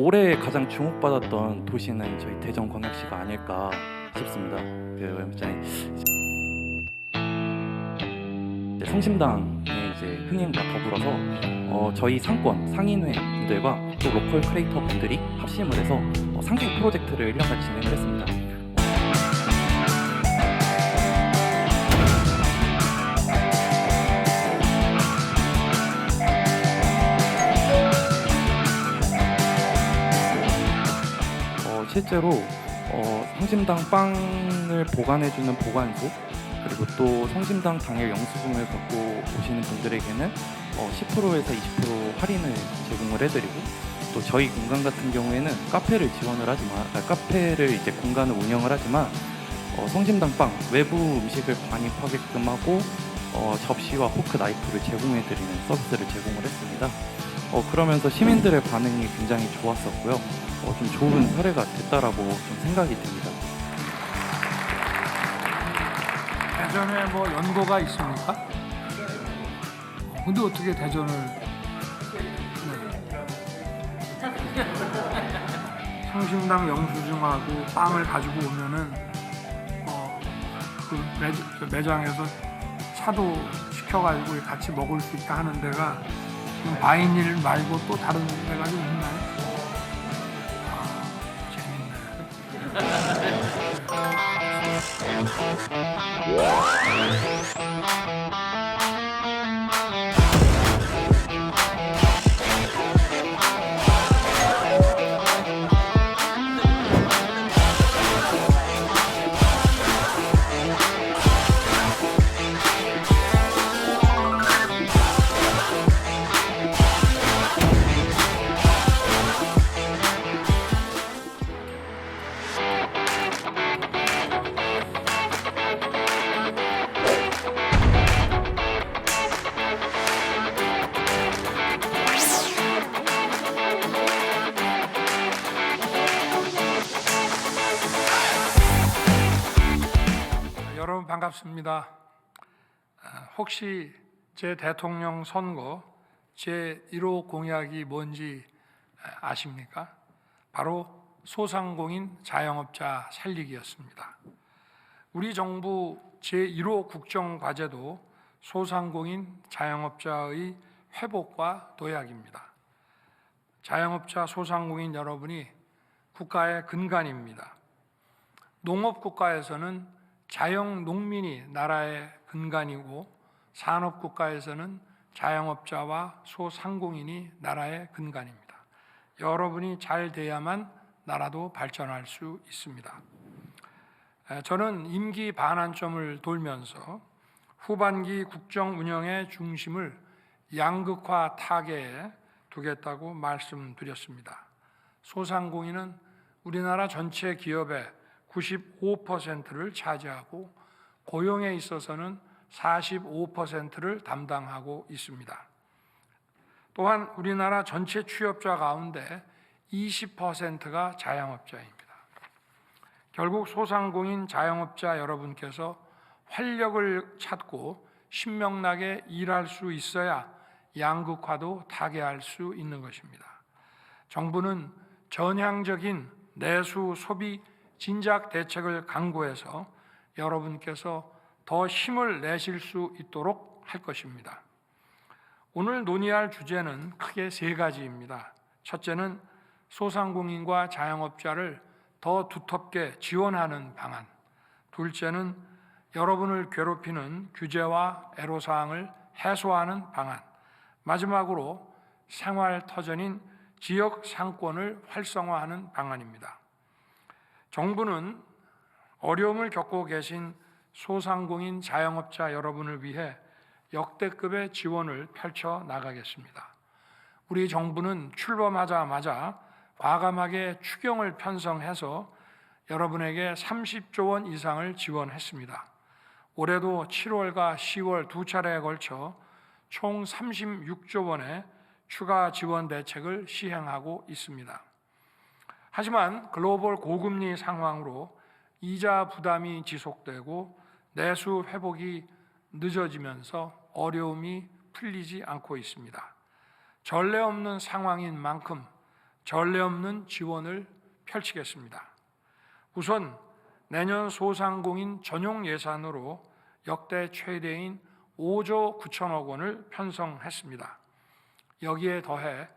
올해 가장 주목받았던 도시는 저희 대전 광역시가 아닐까 싶습니다. 그 이제 성심당의 이제 흥행과 더불어서 어, 저희 상권 상인회 분들과 또 로컬 크리에이터 분들이 합심을 해서 어, 상생 프로젝트를 1년간 진행을 했습니다. 실제로 어, 성심당 빵을 보관해주는 보관소 그리고 또 성심당 당일 영수증을 갖고 오시는 분들에게는 어, 10%에서 20% 할인을 제공을 해드리고 또 저희 공간 같은 경우에는 카페를 지원을 하지만 아, 카페를 이제 공간을 운영을 하지만 어, 성심당 빵 외부 음식을 반입하게끔 하고 어, 접시와 포크 나이프를 제공해드리는 서비스를 제공을 했습니다. 어, 그러면서 시민들의 반응이 굉장히 좋았었고요. 어, 좀 좋은 사례가 됐다라고 좀 생각이 듭니다. 대전에 뭐 연고가 있습니까? 어, 근데 어떻게 대전을 네. 성심당 영수증하고 빵을 가지고 오면은 어, 그 매, 저 매장에서 차도 시켜가지고 같이 먹을 수 있게 하는 데가 바인일 말고 또 다른 데가 좀 있나요? 아, 재밌네. 반갑습니다. 아, 혹시 제 대통령 선거 제 1호 공약이 뭔지 아, 아십니까? 바로 소상공인 자영업자 살리기였습니다. 우리 정부 제 1호 국정 과제도 소상공인 자영업자의 회복과 도약입니다. 자영업자 소상공인 여러분이 국가의 근간입니다. 농업 국가에서는 자영 농민이 나라의 근간이고 산업 국가에서는 자영업자와 소상공인이 나라의 근간입니다. 여러분이 잘 돼야만 나라도 발전할 수 있습니다. 에, 저는 임기 반환점을 돌면서 후반기 국정 운영의 중심을 양극화 타개에 두겠다고 말씀드렸습니다. 소상공인은 우리나라 전체 기업의 95%를 차지하고 고용에 있어서는 45%를 담당하고 있습니다. 또한 우리나라 전체 취업자 가운데 20%가 자영업자입니다. 결국 소상공인 자영업자 여러분께서 활력을 찾고 신명나게 일할 수 있어야 양극화도 타개할 수 있는 것입니다. 정부는 전향적인 내수 소비 진작 대책을 강구해서 여러분께서 더 힘을 내실 수 있도록 할 것입니다. 오늘 논의할 주제는 크게 세 가지입니다. 첫째는 소상공인과 자영업자를 더 두텁게 지원하는 방안. 둘째는 여러분을 괴롭히는 규제와 애로사항을 해소하는 방안. 마지막으로 생활 터전인 지역 상권을 활성화하는 방안입니다. 정부는 어려움을 겪고 계신 소상공인 자영업자 여러분을 위해 역대급의 지원을 펼쳐 나가겠습니다. 우리 정부는 출범하자마자 과감하게 추경을 편성해서 여러분에게 30조 원 이상을 지원했습니다. 올해도 7월과 10월 두 차례에 걸쳐 총 36조 원의 추가 지원 대책을 시행하고 있습니다. 하지만 글로벌 고금리 상황으로 이자 부담이 지속되고 내수 회복이 늦어지면서 어려움이 풀리지 않고 있습니다. 전례 없는 상황인 만큼 전례 없는 지원을 펼치겠습니다. 우선 내년 소상공인 전용 예산으로 역대 최대인 5조 9천억 원을 편성했습니다. 여기에 더해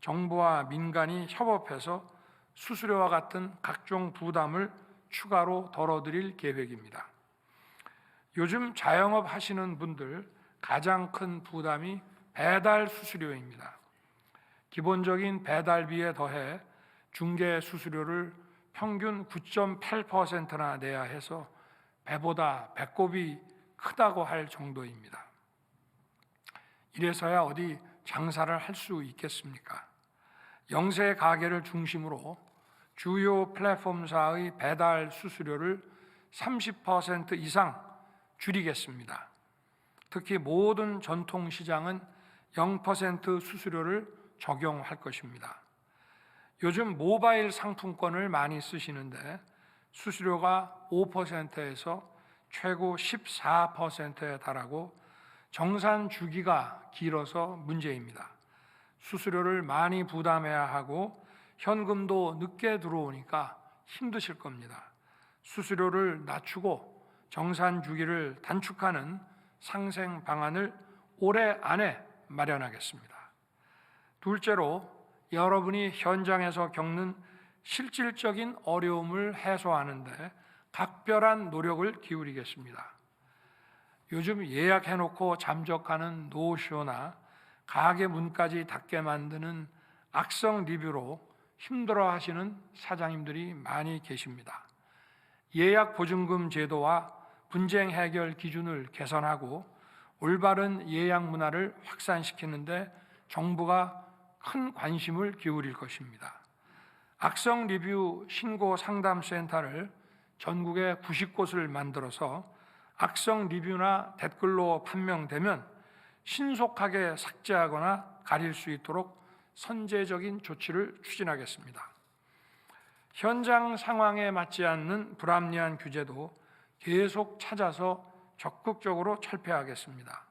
정부와 민간이 협업해서 수수료와 같은 각종 부담을 추가로 덜어드릴 계획입니다. 요즘 자영업 하시는 분들 가장 큰 부담이 배달 수수료입니다. 기본적인 배달비에 더해 중개 수수료를 평균 9.8%나 내야 해서 배보다 배꼽이 크다고 할 정도입니다. 이래서야 어디 장사를 할 수 있겠습니까? 영세 가게를 중심으로 주요 플랫폼사의 배달 수수료를 30% 이상 줄이겠습니다. 특히 모든 전통 시장은 0% 수수료를 적용할 것입니다. 요즘 모바일 상품권을 많이 쓰시는데 수수료가 5%에서 최고 14%에 달하고 정산 주기가 길어서 문제입니다. 수수료를 많이 부담해야 하고 현금도 늦게 들어오니까 힘드실 겁니다. 수수료를 낮추고 정산 주기를 단축하는 상생 방안을 올해 안에 마련하겠습니다. 둘째로 여러분이 현장에서 겪는 실질적인 어려움을 해소하는데 각별한 노력을 기울이겠습니다. 요즘 예약해놓고 잠적하는 노쇼나 가게 문까지 닫게 만드는 악성 리뷰로 힘들어 하시는 사장님들이 많이 계십니다. 예약 보증금 제도와 분쟁 해결 기준을 개선하고 올바른 예약 문화를 확산시키는데 정부가 큰 관심을 기울일 것입니다. 악성 리뷰 신고 상담 센터를 전국에 90곳을 만들어서 악성 리뷰나 댓글로 판명되면 신속하게 삭제하거나 가릴 수 있도록 선제적인 조치를 추진하겠습니다. 현장 상황에 맞지 않는 불합리한 규제도 계속 찾아서 적극적으로 철폐하겠습니다.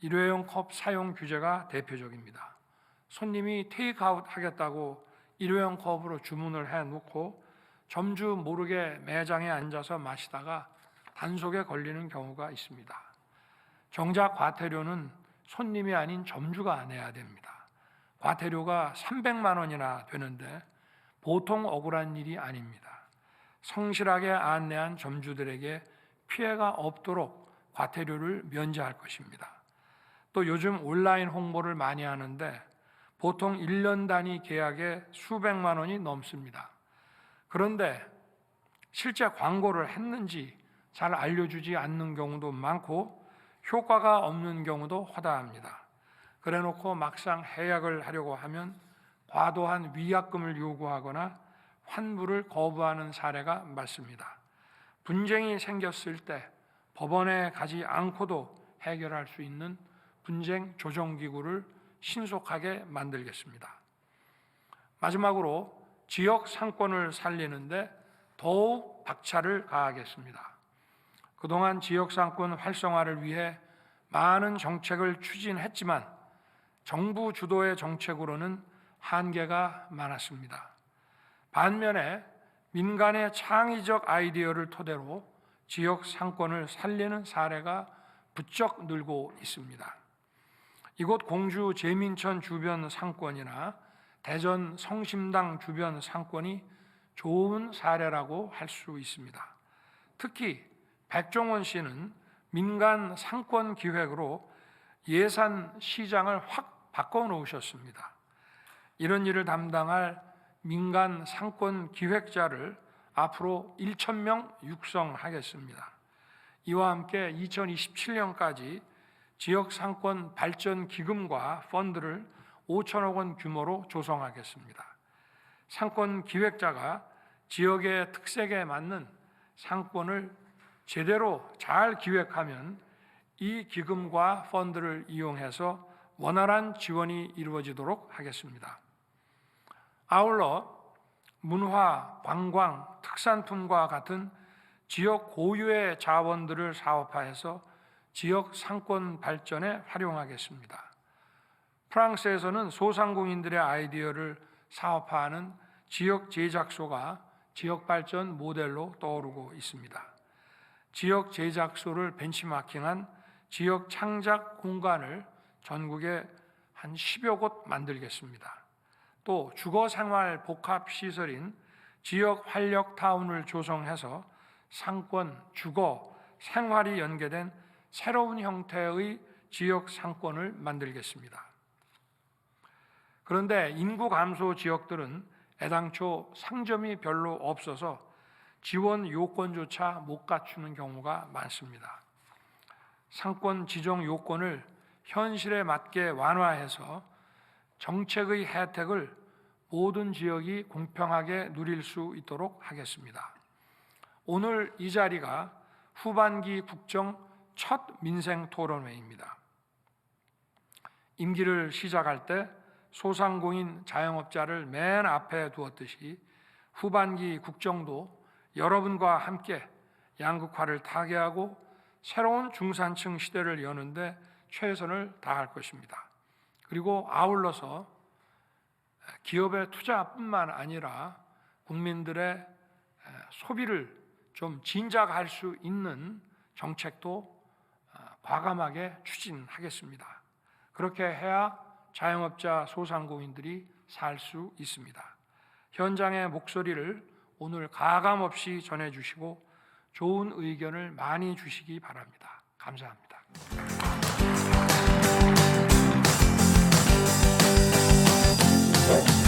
일회용 컵 사용 규제가 대표적입니다. 손님이 테이크아웃 하겠다고 일회용 컵으로 주문을 해 놓고 점주 모르게 매장에 앉아서 마시다가 단속에 걸리는 경우가 있습니다. 정작 과태료는 손님이 아닌 점주가 내야 됩니다. 과태료가 300만 원이나 되는데 보통 억울한 일이 아닙니다. 성실하게 안내한 점주들에게 피해가 없도록 과태료를 면제할 것입니다. 또 요즘 온라인 홍보를 많이 하는데 보통 1년 단위 계약에 수백만 원이 넘습니다. 그런데 실제 광고를 했는지 잘 알려주지 않는 경우도 많고 효과가 없는 경우도 허다합니다. 그래 놓고 막상 해약을 하려고 하면 과도한 위약금을 요구하거나 환불을 거부하는 사례가 많습니다. 분쟁이 생겼을 때 법원에 가지 않고도 해결할 수 있는 분쟁 조정 기구를 신속하게 만들겠습니다. 마지막으로 지역 상권을 살리는데 더욱 박차를 가하겠습니다. 그동안 지역 상권 활성화를 위해 많은 정책을 추진했지만 정부 주도의 정책으로는 한계가 많았습니다. 반면에 민간의 창의적 아이디어를 토대로 지역 상권을 살리는 사례가 부쩍 늘고 있습니다. 이곳 공주 제민천 주변 상권이나 대전 성심당 주변 상권이 좋은 사례라고 할 수 있습니다. 특히 백종원 씨는 민간 상권 기획으로 예산 시장을 확 바꿔 놓으셨습니다. 이런 일을 담당할 민간 상권 기획자를 앞으로 1천 명 육성하겠습니다. 이와 함께 2027년까지 지역 상권 발전 기금과 펀드를 5천억 원 규모로 조성하겠습니다. 상권 기획자가 지역의 특색에 맞는 상권을 제대로 잘 기획하면 이 기금과 펀드를 이용해서 원활한 지원이 이루어지도록 하겠습니다. 아울러 문화, 관광, 특산품과 같은 지역 고유의 자원들을 사업화해서 지역 상권 발전에 활용하겠습니다. 프랑스에서는 소상공인들의 아이디어를 사업화하는 지역 제작소가 지역 발전 모델로 떠오르고 있습니다. 지역 제작소를 벤치마킹한 지역 창작 공간을 전국에 한 10여 곳 만들겠습니다. 또 주거 생활 복합 시설인 지역 활력 타운을 조성해서 상권, 주거, 생활이 연계된 새로운 형태의 지역 상권을 만들겠습니다. 그런데 인구 감소 지역들은 애당초 상점이 별로 없어서 지원 요건조차 못 갖추는 경우가 많습니다. 상권 지정 요건을 현실에 맞게 완화해서 정책의 혜택을 모든 지역이 공평하게 누릴 수 있도록 하겠습니다. 오늘 이 자리가 후반기 국정 첫 민생 토론회입니다. 임기를 시작할 때 소상공인 자영업자를 맨 앞에 두었듯이 후반기 국정도 여러분과 함께 양극화를 타개하고 새로운 중산층 시대를 여는데 최선을 다할 것입니다. 그리고 아울러서 기업의 투자뿐만 아니라 국민들의 소비를 좀 진작할 수 있는 정책도 과감하게 추진하겠습니다. 그렇게 해야 자영업자 소상공인들이 살 수 있습니다. 현장의 목소리를 오늘 가감 없이 전해 주시고 좋은 의견을 많이 주시기 바랍니다. 감사합니다. 네.